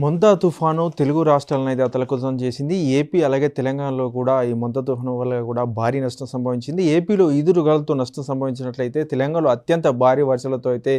మొంతా తుఫాను తెలుగు రాష్ట్రాలను అయితే అతలకుతం చేసింది. ఏపీ అలాగే తెలంగాణలో కూడా ఈ మొంతా తుఫాను వల్ల కూడా భారీ నష్టం సంభవించింది. ఏపీలో ఈదురుగాలతో నష్టం సంభవించినట్లయితే తెలంగాణలో అత్యంత భారీ వర్షాలతో అయితే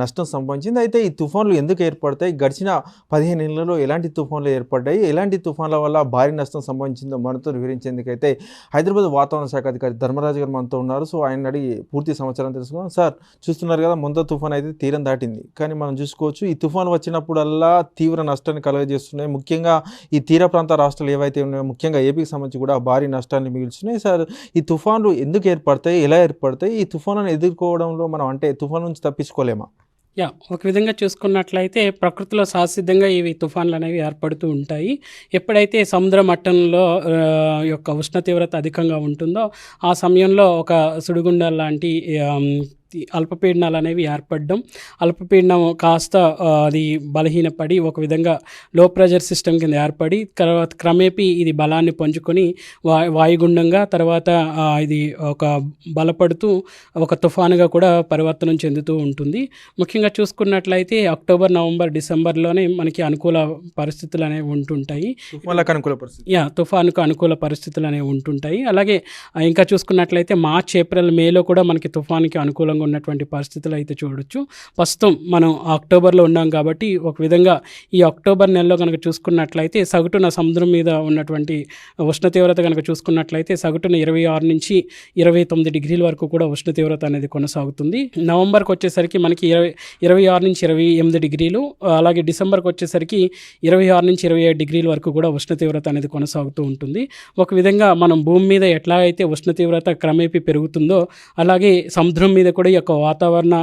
నష్టం సంభవించింది. అయితే ఈ తుఫాన్లు ఎందుకు ఏర్పడతాయి? గడిచిన పదిహేను నెలల్లో ఎలాంటి తుఫాన్లు ఏర్పడ్డాయి? ఎలాంటి తుఫాన్ల వల్ల భారీ నష్టం సంభవించిందో మనతో వివరించేందుకైతే హైదరాబాద్ వాతావరణ శాఖ అధికారి ధర్మరాజు గారు మనతో ఉన్నారు. సో ఆయన అడిగి పూర్తి సమాచారం తెలుసుకున్నాం సార్ చూస్తున్నారు కదా మొంత తుఫాన్ అయితే తీరం దాటింది. కానీ మనం చూసుకోవచ్చు ఈ తుఫాన్ వచ్చినప్పుడల్లా తీవ్ర నష్టాన్ని కలుగజేస్తున్నాయి. ముఖ్యంగా ఈ తీర ప్రాంత రాష్ట్రాలు ఏవైతే ఉన్నాయో ముఖ్యంగా ఏపీకి సంబంధించి కూడా భారీ నష్టాన్ని మిగిల్చున్నాయి సార్ ఈ తుఫాన్లు ఎందుకు ఏర్పడతాయి ఎలా ఏర్పడతాయి? ఈ తుఫాను ఎదుర్కోవడంలో మనం అంటే తుఫాన్ నుంచి తప్పించుకోలేమా? యా ఒక విధంగా చూసుకున్నట్లయితే ప్రకృతిలో సహసిద్ధంగా ఇవి తుఫాన్లు అనేవి ఏర్పడుతూ ఉంటాయి. ఎప్పుడైతే సముద్ర మట్టంలో యొక్క ఉష్ణ తీవ్రత అధికంగా ఉంటుందో ఆ సమయంలో ఒక సుడిగుండ లాంటి ఈ అల్పపీడనాలు అనేవి ఏర్పడడం అల్పపీడనం కాస్త అది బలహీనపడి ఒక విధంగా లో ప్రెషర్ సిస్టమ్ కింద ఏర్పడి తర్వాత క్రమేపీ ఇది బలాన్ని పుంజుకొని వా వాయుగుండంగా తర్వాత ఇది ఒక బలపడుతూ ఒక తుఫానుగా కూడా పరివర్తనం చెందుతూ ఉంటుంది. ముఖ్యంగా చూసుకున్నట్లయితే అక్టోబర్ నవంబర్ డిసెంబర్లోనే మనకి అనుకూల పరిస్థితులు అనేవి ఉంటుంటాయి అనుకూల పరిస్థితి. యా తుఫానుకు అనుకూల పరిస్థితులు అనేవి ఉంటుంటాయి. అలాగే ఇంకా చూసుకున్నట్లయితే మార్చ్ ఏప్రిల్ మేలో కూడా మనకి తుఫాన్కి అనుకూలంగా ఉన్నటువంటి పరిస్థితులు అయితే చూడొచ్చు. ప్రస్తుతం మనం అక్టోబర్లో ఉన్నాం కాబట్టి ఒక విధంగా ఈ అక్టోబర్ నెలలో కనుక చూసుకున్నట్లయితే సగటున సముద్రం మీద ఉన్నటువంటి ఉష్ణ తీవ్రత కనుక చూసుకున్నట్లయితే సగటున ఇరవై ఆరు నుంచి ఇరవై తొమ్మిది డిగ్రీల వరకు కూడా ఉష్ణ తీవ్రత అనేది కొనసాగుతుంది. నవంబర్కి వచ్చేసరికి మనకి ఇరవై ఇరవై ఆరు నుంచి ఇరవై ఎనిమిది డిగ్రీలు అలాగే డిసెంబర్కి వచ్చేసరికి ఇరవై ఆరు నుంచి ఇరవై ఏడు డిగ్రీల వరకు కూడా ఉష్ణ తీవ్రత అనేది కొనసాగుతూ ఉంటుంది. ఒక విధంగా మనం భూమి మీద ఎట్లా అయితే ఉష్ణ తీవ్రత క్రమేపీ పెరుగుతుందో అలాగే సముద్రం మీద కూడా ఈ యొక్క వాతావరణ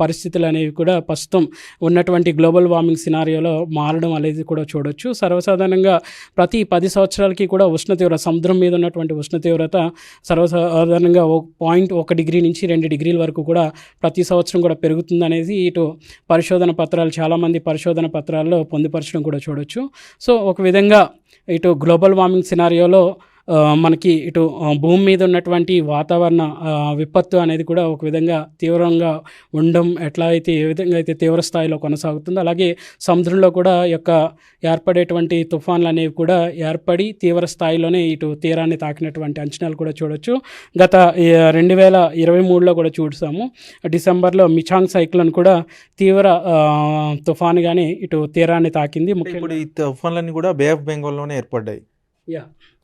పరిస్థితులు అనేవి కూడా ప్రస్తుతం ఉన్నటువంటి గ్లోబల్ వార్మింగ్ సినారియోలో మారడం అనేది కూడా చూడొచ్చు. సర్వసాధారణంగా ప్రతి పది సంవత్సరాలకి కూడా ఉష్ణ తీవ్రత సముద్రం మీద ఉన్నటువంటి ఉష్ణ తీవ్రత సర్వసాధారణంగా ఒక పాయింట్ ఒక డిగ్రీ నుంచి రెండు డిగ్రీల వరకు కూడా ప్రతి సంవత్సరం కూడా పెరుగుతుంది అనేది ఇటు పరిశోధన పత్రాలు చాలామంది పరిశోధన పత్రాల్లో పొందుపరచడం కూడా చూడొచ్చు. సో ఒక విధంగా ఇటు గ్లోబల్ వార్మింగ్ సినారియోలో మనకి ఇటు భూమి మీద ఉన్నటువంటి వాతావరణ విపత్తు అనేది కూడా ఒక విధంగా తీవ్రంగా ఉండడం ఎట్లా అయితే ఏ విధంగా అయితే తీవ్ర స్థాయిలో కొనసాగుతుందో అలాగే సముద్రంలో కూడా యొక్క ఏర్పడేటువంటి తుఫాన్లు అనేవి కూడా ఏర్పడి తీవ్ర స్థాయిలోనే ఇటు తీరాన్ని తాకినటువంటి అంచనాలు కూడా చూడొచ్చు. గత రెండు వేల ఇరవై మూడులో కూడా చూసాము. డిసెంబర్లో మిచాంగ్ సైక్లోన్ కూడా తీవ్ర తుఫానుగానే ఇటు తీరాన్ని తాకింది. ముఖ్యంగా ఈ తుఫాన్లన్నీ కూడా బే ఆఫ్ బెంగాల్లోనే ఏర్పడ్డాయి. యా.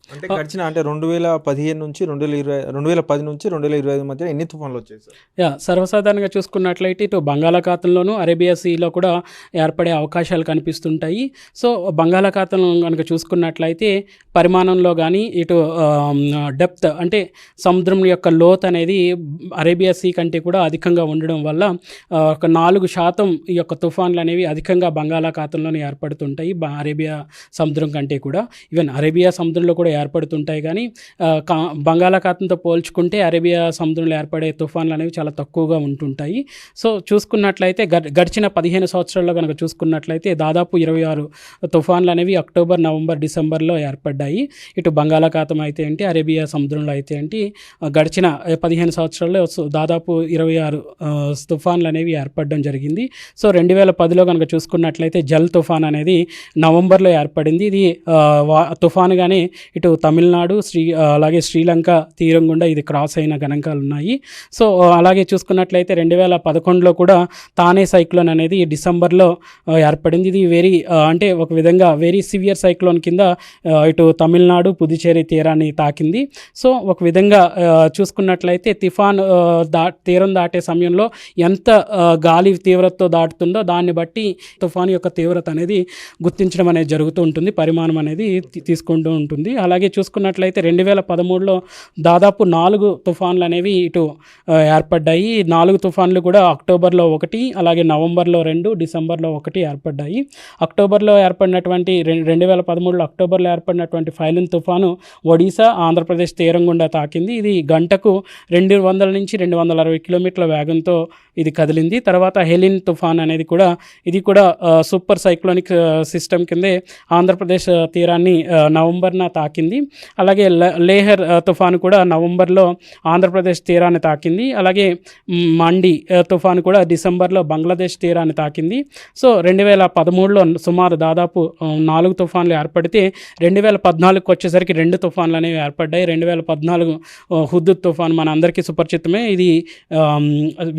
అంటే గడిచిన అంటే రెండు వేల పదిహేను నుంచి రెండు వేల ఇరవై రెండు వేల పది నుంచి రెండు వేల ఇరవై ఐదు మధ్య ఎన్ని తుఫాన్లు వచ్చాయి సార్? యా సర్వసాధారణంగా చూసుకున్నట్లయితే ఇటు బంగాళాఖాతంలోను అరేబియా సీలో కూడా ఏర్పడే అవకాశాలు కనిపిస్తుంటాయి. సో బంగాళాఖాతం కనుక చూసుకున్నట్లయితే పరిమాణంలో కానీ ఇటు డెప్త్ అంటే సముద్రం యొక్క లోత్ అనేది అరేబియా సీ కంటే కూడా అధికంగా ఉండడం వల్ల ఒక నాలుగు శాతం ఈ యొక్క తుఫాన్లు అనేవి అధికంగా బంగాళాఖాతంలోనే ఏర్పడుతుంటాయి బ- అరేబియా సముద్రం కంటే కూడా. ఈవెన్ అరేబియా సముద్రంలో కూడా ఏర్పడుతుంటాయి కానీ కా- బంగాళాఖాతంతో పోల్చుకుంటే అరేబియా సముద్రంలో ఏర్పడే తుఫాన్లు అనేవి చాలా తక్కువగా ఉంటుంటాయి. సో చూసుకున్నట్లయితే గడిచిన పదిహేను సంవత్సరాల్లో కనుక చూసుకున్నట్లయితే దాదాపు ఇరవై ఆరు తుఫాన్లు అనేవి అక్టోబర్ నవంబర్ డిసెంబర్లో ఏర్పడ్డాయి. ఇటు బంగాళాఖాతం అయితే ఏంటి అరేబియా సముద్రంలో అయితే ఏంటి గడిచిన పదిహేను సంవత్సరాల్లో దాదాపు ఇరవై ఆరు తుఫాన్లు అనేవి ఏర్పడడం జరిగింది. సో రెండు వేల పదిలో కనుక చూసుకున్నట్లయితే జల్ తుఫాన్ అనేది నవంబర్లో ఏర్పడింది. ఇది వా- తుఫానుగానే ఇటు తమిళనాడు శ్రీ అలాగే శ్రీలంక తీరం గుండా ఇది క్రాస్ అయిన గణాంకాలు ఉన్నాయి. సో అలాగే చూసుకున్నట్లయితే రెండు వేల పదకొండులో కూడా తానే సైక్లోన్ అనేది డిసెంబర్లో ఏర్పడింది. ఇది వెరీ అంటే ఒక విధంగా వెరీ సివియర్ సైక్లోన్ కింద ఇటు తమిళనాడు పుదుచేరి తీరాన్ని తాకింది. సో ఒక విధంగా చూసుకున్నట్లయితే తిఫాన్ దా తీరం దాటే సమయంలో ఎంత గాలి తీవ్రతతో దాటుతుందో దాన్ని బట్టి తుఫాన్ యొక్క తీవ్రత అనేది గుర్తించడం అనేది జరుగుతూ ఉంటుంది పరిమాణం అనేది తీసుకుంటూ ఉంటుంది. అలాగే అలాగే చూసుకున్నట్లయితే రెండు వేల పదమూడులో దాదాపు నాలుగు తుఫాన్లు అనేవి ఇటు ఏర్పడ్డాయి. నాలుగు తుఫాన్లు కూడా అక్టోబర్లో ఒకటి అలాగే నవంబర్లో రెండు డిసెంబర్లో ఒకటి ఏర్పడ్డాయి. అక్టోబర్లో ఏర్పడినటువంటి రెండు రెండు వేల పదమూడులో అక్టోబర్లో ఏర్పడినటువంటి ఫైలిన్ తుఫాను ఒడిశా ఆంధ్రప్రదేశ్ తీరం గుండా తాకింది. ఇది గంటకు రెండు వందల నుంచి రెండు వందల అరవై కిలోమీటర్ల వేగంతో ఇది కదిలింది. తర్వాత హెలిన్ తుఫాన్ అనేది కూడా ఇది కూడా సూపర్ సైక్లోనిక్ సిస్టమ్ కిందే ఆంధ్రప్రదేశ్ తీరాన్ని నవంబర్న తాకింది. తాకింది. అలాగే లేహర్ తుఫాను కూడా నవంబర్లో ఆంధ్రప్రదేశ్ తీరాన్ని తాకింది. అలాగే మండి తుఫాను కూడా డిసెంబర్లో బంగ్లాదేశ్ తీరాన్ని తాకింది. సో రెండు వేల పదమూడులో సుమారు దాదాపు నాలుగు తుఫాన్లు ఏర్పడితే రెండు వేల పద్నాలుగుకి వచ్చేసరికి రెండు తుఫాన్లు అనేవి ఏర్పడ్డాయి. రెండు వేల పద్నాలుగు హుద్దు తుఫాన్ మన అందరికీ సుపరిచితమే. ఇది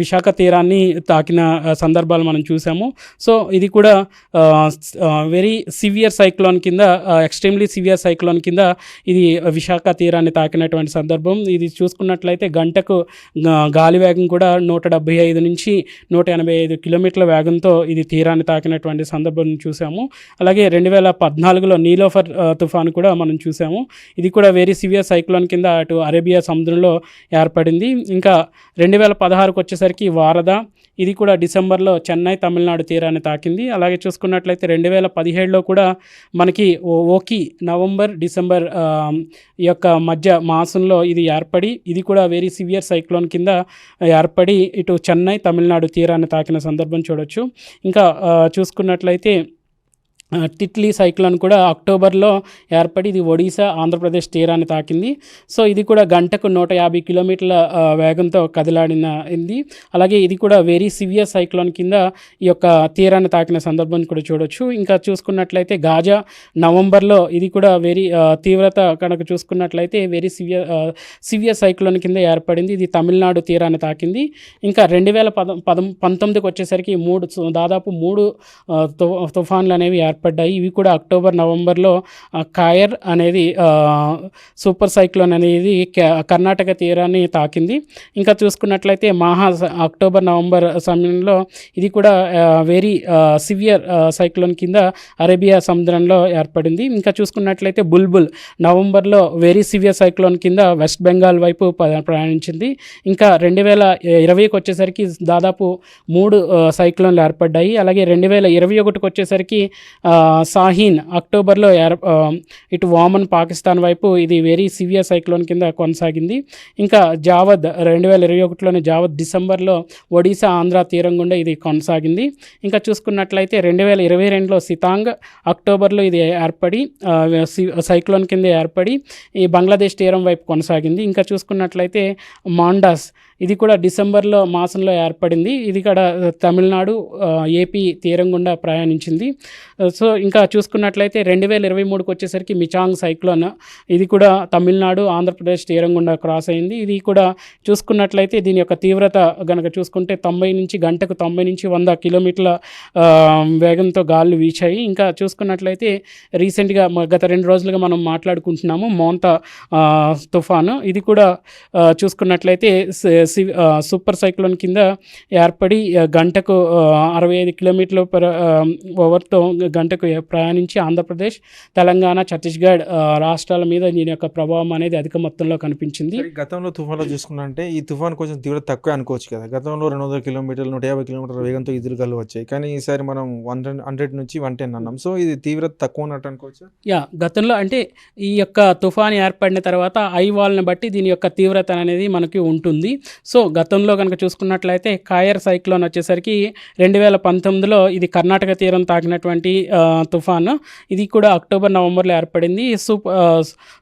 విశాఖ తీరాన్ని తాకిన సందర్భాలు మనం చూసాము. సో ఇది కూడా వెరీ సివియర్ సైక్లోన్ కింద ఎక్స్ట్రీమ్లీ సివియర్ సైక్లోన్ కింద ఇది విశాఖ తీరాన్ని తాకినటువంటి సందర్భం. ఇది చూసుకున్నట్లయితే గంటకు గాలి వేగం కూడా నూట డెబ్బై ఐదు నుంచి నూట ఎనభై ఐదు కిలోమీటర్ల వేగంతో ఇది తీరాన్ని తాకినటువంటి సందర్భం చూసాము. అలాగే రెండు వేల పద్నాలుగులో నీలోఫర్ తుఫాను కూడా మనం చూసాము. ఇది కూడా వెరీ సివియర్ సైక్లోన్ కింద అటు అరేబియా సముద్రంలో ఏర్పడింది. ఇంకా రెండు వేల పదహారుకు వచ్చేసరికి వారద ఇది కూడా డిసెంబర్లో చెన్నై తమిళనాడు తీరాన్ని తాకింది. అలాగే చూసుకున్నట్లయితే రెండు వేల పదిహేడులో కూడా మనకి ఓ- ఓకి నవంబర్ డిసెంబర్ ఆ, ఈ యొక్క మధ్య మాసంలో ఇది ఏర్పడి ఇది కూడా వెరీ సివియర్ సైక్లోన్ కింద ఏర్పడి ఇటు చెన్నై తమిళనాడు తీరాన్ని తాకిన సందర్భం చూడొచ్చు. ఇంకా చూసుకున్నట్లయితే టిట్లీ సైక్లోన్ కూడా అక్టోబర్లో ఏర్పడి ఇది ఒడిశా ఆంధ్రప్రదేశ్ తీరాన్ని తాకింది. సో ఇది కూడా గంటకు నూట యాభై కిలోమీటర్ల వేగంతో కదిలాడిన ఇది. అలాగే ఇది కూడా వెరీ సివియర్ సైక్లోన్ కింద ఈ యొక్క తీరాన్ని తాకిన సందర్భం కూడా చూడొచ్చు. ఇంకా చూసుకున్నట్లయితే గాజా నవంబర్లో ఇది కూడా వెరీ తీవ్రత కనుక చూసుకున్నట్లయితే వెరీ సివియర్ సివియర్ సైక్లోన్ కింద ఏర్పడింది. ఇది తమిళనాడు తీరాన్ని తాకింది. ఇంకా రెండు వేల పద పదం పంతొమ్మిదికి వచ్చేసరికి మూడు దాదాపు మూడు తు- తుఫాన్లు అనేవి ఏర్పడ్డాయి. ఇవి కూడా అక్టోబర్ నవంబర్లో కాయర్ అనేది సూపర్ సైక్లోన్ అనేది కర్ణాటక తీరాన్ని తాకింది. ఇంకా చూసుకున్నట్లయితే మహా అక్టోబర్ నవంబర్ సమయంలో ఇది కూడా వెరీ సివియర్ సైక్లోన్ కింద అరేబియా సముద్రంలో ఏర్పడింది. ఇంకా చూసుకున్నట్లయితే బుల్బుల్ నవంబర్లో వెరీ సివియర్ సైక్లోన్ కింద వెస్ట్ బెంగాల్ వైపు ప్రయాణించింది. ఇంకా రెండు వేల ఇరవైకి వచ్చేసరికి దాదాపు మూడు సైక్లోన్లు ఏర్పడ్డాయి. అలాగే రెండు వేల ఇరవై ఒకటికి వచ్చేసరికి సాహీన్ అక్టోబర్లో ఏర్ ఇటు వామన్ పాకిస్తాన్ వైపు ఇది వెరీ సివియర్ సైక్లోన్ కింద కొనసాగింది. ఇంకా జావద్ రెండు వేల ఇరవై ఒకటిలోని జావద్ డిసెంబర్లో ఒడిశా ఆంధ్ర తీరం గుండా ఇది కొనసాగింది. ఇంకా చూసుకున్నట్లయితే రెండు వేల ఇరవై రెండులో సితాంగ్ అక్టోబర్లో ఇది ఏర్పడి సి- సైక్లోన్ కింద ఏర్పడి ఈ బంగ్లాదేశ్ తీరం వైపు కొనసాగింది. ఇంకా చూసుకున్నట్లయితే మాండాస్ ఇది కూడా డిసెంబర్లో మాసంలో ఏర్పడింది. ఇది కూడా తమిళనాడు ఏపీ తీరం గుండా ప్రయాణించింది సో ఇంకా చూసుకున్నట్లయితే రెండు వేల ఇరవై మూడుకి వచ్చేసరికి మిచాంగ్ సైక్లోన్. ఇది కూడా తమిళనాడు ఆంధ్రప్రదేశ్ తీరం గుండా క్రాస్ అయింది. ఇది కూడా చూసుకున్నట్లయితే దీని యొక్క తీవ్రత గనక చూసుకుంటే తొంభై నుంచి గంటకు తొంభై నుంచి వంద కిలోమీటర్ల వేగంతో గాలు వీచాయి. ఇంకా చూసుకున్నట్లయితే రీసెంట్గా గత రెండు రోజులుగా మనం మాట్లాడుకుంటున్నాము మోంత తుఫాను. ఇది కూడా చూసుకున్నట్లయితే సూపర్ సైక్లోన్ కింద ఏర్పడి గంటకు అరవై ఐదు కిలోమీటర్ల పర్ ఓవర్తో గంటకు ప్రయాణించి ఆంధ్రప్రదేశ్ తెలంగాణ ఛత్తీస్గఢ్ రాష్ట్రాల మీద దీని యొక్క ప్రభావం అనేది అధిక మొత్తంలో కనిపించింది. గతంలో తుఫాన్లో చూసుకున్నంటే ఈ తుఫాన్ కొంచెం తీవ్రత తక్కువ అనుకోవచ్చు కదా. గతంలో రెండు వందల కిలోమీటర్లు నూట యాభై కిలోమీటర్ల వేగంతో ఎదురుగాలు వచ్చాయి. కానీ ఈసారి మనం వన్ హండ్రెడ్ నుంచి వన్ టెన్ అన్నాం. సో ఇది తీవ్రత తక్కువ ఉన్నట్టు అనుకోవచ్చు? యా గతంలో అంటే ఈ యొక్క తుఫాన్ ఏర్పడిన తర్వాత ఐ వాల్ని బట్టి దీని యొక్క తీవ్రత అనేది మనకి ఉంటుంది. సో గతంలో కనుక చూసుకున్నట్లయితే కాయర్ సైక్లోన్ వచ్చేసరికి రెండు వేల పంతొమ్మిదిలో ఇది కర్ణాటక తీరం తాకినటువంటి తుఫాను. ఇది కూడా అక్టోబర్ నవంబర్లో ఏర్పడింది. సూపర్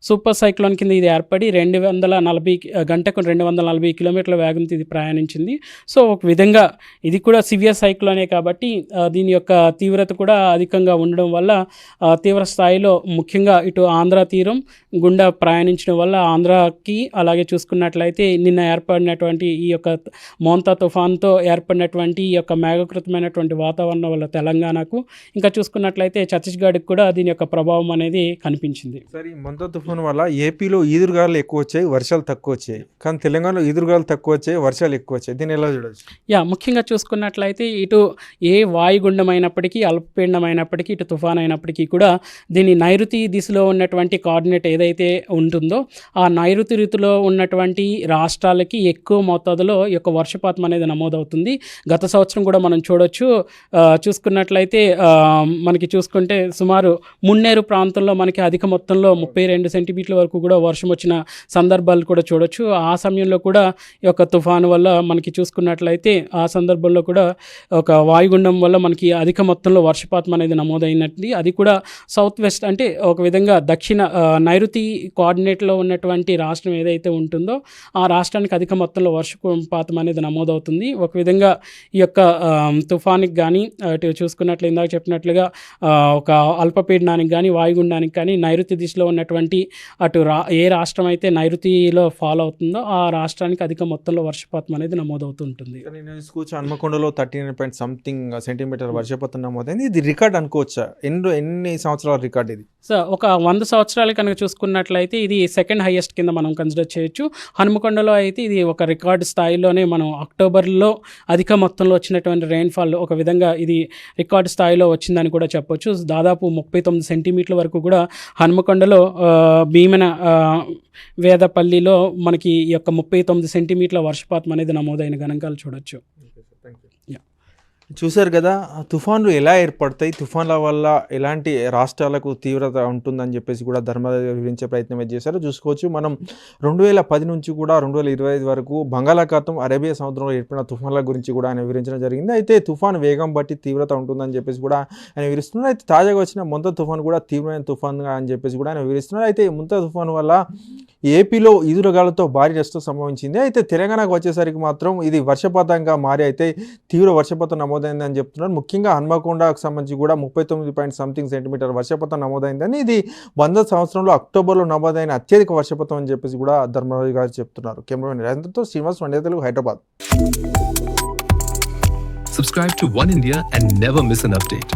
సూపర్ సైక్లోన్ కింద ఇది ఏర్పడి రెండు వందల నలభై గంటకు రెండు వందల నలభై కిలోమీటర్ల వేగంతో ఇది ప్రయాణించింది. సో ఒక విధంగా ఇది కూడా సివియర్ సైక్లోనే కాబట్టి దీని యొక్క తీవ్రత కూడా అధికంగా ఉండడం వల్ల తీవ్ర స్థాయిలో ముఖ్యంగా ఇటు ఆంధ్ర తీరం గుండా ప్రయాణించడం వల్ల ఆంధ్రాకి అలాగే చూసుకున్నట్లయితే నిన్న ఏర్పడినటువంటి ఈ యొక్క మోంతా తుఫాన్తో ఏర్పడినటువంటి ఈ యొక్క మేఘకృతమైనటువంటి వాతావరణం వల్ల తెలంగాణకు. ఇంకా చూసుకున్నట్లయితే ఛత్తీస్గఢ్కి కూడా దీని యొక్క ప్రభావం అనేది కనిపించింది. సరే ఈ మొంత తుఫాన్ వల్ల ఏపీలో ఈదురుగాలు ఎక్కువ వచ్చాయి వర్షాలు తక్కువ వచ్చాయి. కానీ తెలంగాణలో ఈదురుగాలు తక్కువ వచ్చాయి వర్షాలు ఎక్కువ వచ్చాయి. దీన్ని ఎలా చూడొచ్చు? యా ముఖ్యంగా చూసుకున్నట్లయితే ఇటు ఏ వాయుగుండం అయినప్పటికీ అల్పపీడనం అయినప్పటికీ ఇటు తుఫాన్ అయినప్పటికీ కూడా దీని నైరుతి దిశలో ఉన్నటువంటి కోఆర్డినేట్ ఏదైతే ఉంటుందో ఆ నైరుతి రీతిలో ఉన్నటువంటి రాష్ట్రాలకి ఎక్కువ ఎక్కువ మోతాదులో ఈ యొక్క వర్షపాతం అనేది నమోదవుతుంది. గత సంవత్సరం కూడా మనం చూడొచ్చు. చూసుకున్నట్లయితే మనకి చూసుకుంటే సుమారు మున్నేరు ప్రాంతంలో మనకి అధిక మొత్తంలో ముప్పై రెండు సెంటీమీటర్ల వరకు కూడా వర్షం వచ్చిన సందర్భాలు కూడా చూడొచ్చు. ఆ సమయంలో కూడా ఈ యొక్క తుఫాను వల్ల మనకి చూసుకున్నట్లయితే ఆ సందర్భంలో కూడా ఒక వాయుగుండం వల్ల మనకి అధిక మొత్తంలో వర్షపాతం అనేది నమోదైనట్టు అది కూడా సౌత్ వెస్ట్ అంటే ఒక విధంగా దక్షిణ నైరుతి కోఆర్డినేట్లో ఉన్నటువంటి రాష్ట్రం ఏదైతే ఉంటుందో ఆ రాష్ట్రానికి అధిక మొత్తంలో వర్షపాతం అనేది నమోదవుతుంది. ఒక విధంగా ఈ యొక్క తుఫానికి కానీ అటు చూసుకున్నట్లు ఇందాక చెప్పినట్లుగా ఒక అల్పపీడనానికి కానీ వాయుగుండానికి కానీ నైరుతి దిశలో ఉన్నటువంటి అటు రా ఏ రాష్ట్రం అయితే నైరుతిలో ఫాలో అవుతుందో ఆ రాష్ట్రానికి అధిక మొత్తంలో వర్షపాతం అనేది నమోదవుతుంటుంది. హన్మకొండలో thirty nine point something centimetre వర్షపాతం నమోదైంది. ఇది రికార్డ్ అనుకోవచ్చా? ఎన్ని ఎన్ని సంవత్సరాల రికార్డ్ ఇది? సో ఒక వంద సంవత్సరాలు కనుక చూసుకున్నట్లయితే ఇది సెకండ్ హైయెస్ట్ కింద మనం కన్సిడర్ చేయొచ్చు. హనుమకొండలో అయితే ఇది ఒక రికార్డ్ స్థాయిలోనే మనం అక్టోబర్లో అధిక మొత్తంలో వచ్చినటువంటి రెయిన్ఫాల్ ఒక విధంగా ఇది రికార్డ్ స్థాయిలో వచ్చిందని కూడా చెప్పొచ్చు. దాదాపు ముప్పై తొమ్మిది సెంటీమీటర్ల వరకు కూడా హనుమకొండలో భీమన వేదపల్లిలో మనకి ఈ యొక్క ముప్పై తొమ్మిది సెంటీమీటర్ల వర్షపాతం అనేది నమోదైన గణాంకాలు చూడొచ్చు. చూశారు కదా తుఫాన్లు ఎలా ఏర్పడతాయి? తుఫాన్ల వల్ల ఎలాంటి రాష్ట్రాలకు తీవ్రత ఉంటుందని చెప్పేసి కూడా ధర్మరాజు వివరించే ప్రయత్నం చేశారు. చూసుకోవచ్చు మనం రెండు వేల పది నుంచి కూడా రెండు వేల ఇరవై ఐదు వరకు బంగాళాఖాతం అరేబియా సముద్రంలో ఏర్పడిన తుఫాన్ల గురించి కూడా ఆయన వివరించడం జరిగింది. అయితే తుఫాన్ వేగం బట్టి తీవ్రత ఉంటుందని చెప్పేసి కూడా ఆయన వివరిస్తున్నారు. అయితే తాజాగా వచ్చిన ముంత తుఫాన్ కూడా తీవ్రమైన తుఫాన్గా అని చెప్పేసి కూడా ఆయన వివరిస్తున్నారు. అయితే ముంత తుఫాన్ వల్ల ఏపీలో ఈదురుగాలతో భారీ నష్టం సంభవించింది. అయితే తెలంగాణకు వచ్చేసరికి మాత్రం ఇది వర్షపాతంగా మారి అయితే తీవ్ర వర్షపాతం నమోదైందని చెప్తున్నారు. ముఖ్యంగా హన్మకొండకు సంబంధించి కూడా ముప్పై తొమ్మిది పాయింట్ సంథింగ్ సెంటీమీటర్ వర్షపాతం నమోదైందని ఇది వంద సంవత్సరంలో అక్టోబర్లో నమోదైన అత్యధిక వర్షపాతం అని చెప్పేసి కూడా ధర్మరాజు గారు చెప్తున్నారు. కెమెరామెన్ రాజేంద్రతో శ్రీనివాస్ వండే Telugu Hyderabad. Subscribe to One India and never miss an update.